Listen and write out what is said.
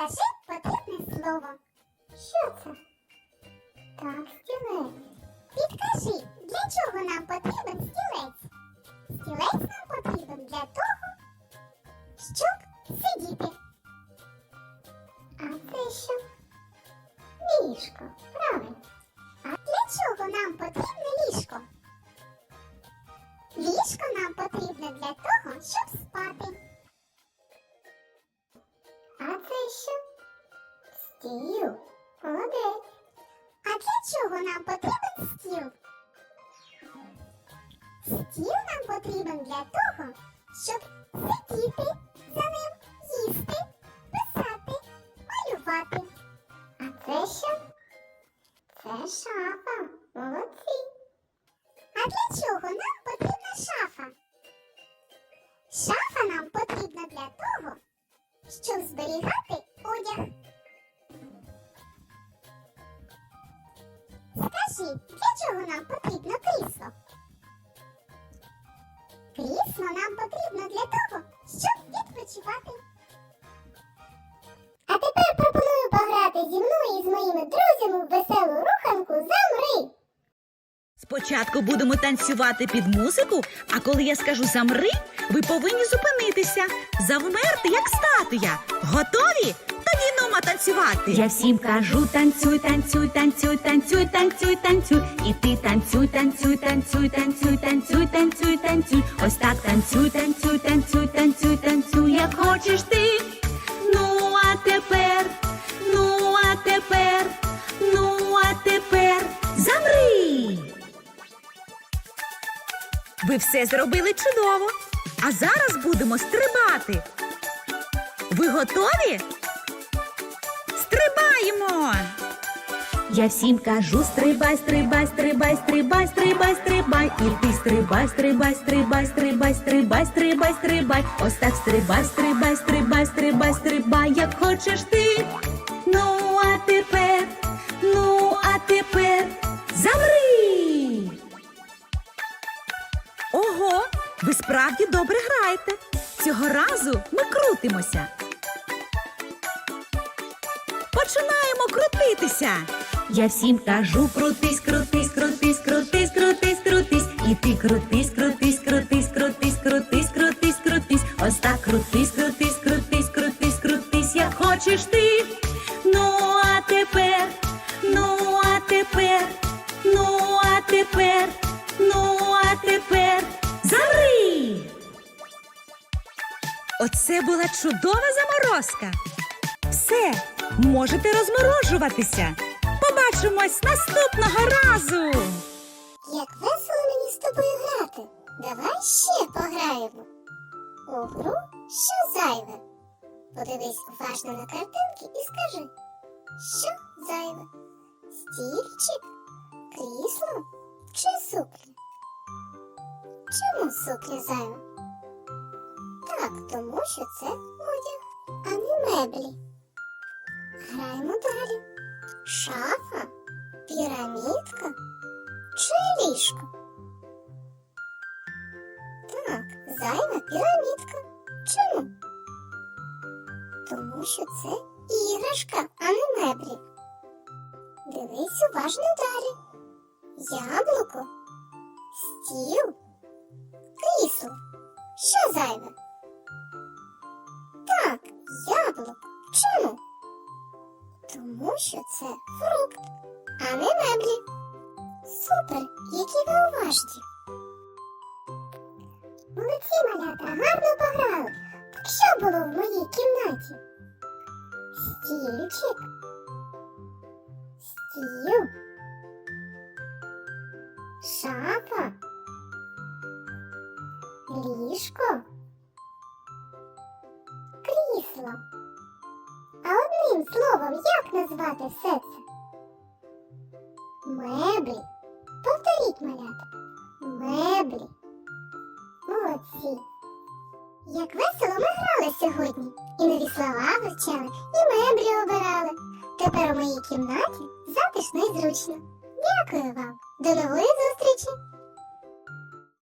Скажіть потрібне слово. Що це? Так, стілець. Підкажи, для чого нам потрібен стілець? Стілець нам потрібен для того, щоб сидіти. А це що? Ліжко. Правильно. А для чого нам потрібне ліжко? Ліжко нам потрібне для того, щоб спати. Стіл. Молодець. А для чого нам потрібен стіл? Стіл нам потрібен для того, щоб сидіти за ним, їсти, писати, малювати. А це що? Це шафа. Молодці. А для чого нам потрібна шафа? Шафа нам потрібна для того, щоб зберігати одяг. Скажи, для чого нам потрібно крісло? Крісло нам потрібно для того, щоб відпочивати. Спочатку будемо танцювати під музику, а коли я скажу замри, ви повинні зупинитися, завмерти, як статуя. Готові? Тоді нумо танцювати. Я всім кажу, танцюй, танцюй, танцюй, танцюй, танцюй, танцюй. І ти танцюй, танцюй, танцюй, танцюй, танцюй, танцюй, танцюй. Ось так танцюй, танцюй, танцюй, танцюй, танцюй, Ви все зробили чудово. А зараз будемо стрибати. Ви готові? Стрибаємо! Я всім кажу, стрибай, стрибай, стрибай, стрибай, стрибай, стрибай. І ти стрибай, стрибай, стрибай, стрибай, стрибай, стрибай, стрибай. Ось так стрибай, стрибай, стрибай, стрибай, стрибай, як хочеш ти. Ну, а тепер, ну, а тепер замри. Ви справді добре граєте. Цього разу ми крутимося. Починаємо крутитися. Я всім кажу, крутись, крутись, крутись, крутись, крутись, крутись. І ти крутись, крутись, крутись, крутись, крутись, крутись, крутись. Ось так крутись, крутись, була чудова заморозка. Все, можете розморожуватися. Побачимось наступного разу. Як весело мені з тобою грати. Давай ще пограємо. У гру що зайве. Подивись уважно на картинки і скажи, що зайве? Стільчик, крісло чи сукня? Чому сукня зайва? Так, тому що це одяг, а не меблі. Граємо далі. Шафа, пірамідка чи ліжко? Так, зайва пірамідка. Чому? Тому що це іграшка, а не меблі. Дивись уважно далі. Яблуко, стіл, крісло. Що зайве? Яблуко. Чому? Тому що це фрукт, а не меблі. Супер, які ви уважні. Молодці, малята, гарно пограли. Що було в моїй кімнаті? Стільчик, стіл, шафа, ліжко, крісло. Одним словом, як назвати все це? Меблі. Повторіть, малята. Меблі. Молодці. Як весело ми грали сьогодні. І нові слова вивчали, і меблі обирали. Тепер у моїй кімнаті затишно і зручно. Дякую вам. До нової зустрічі!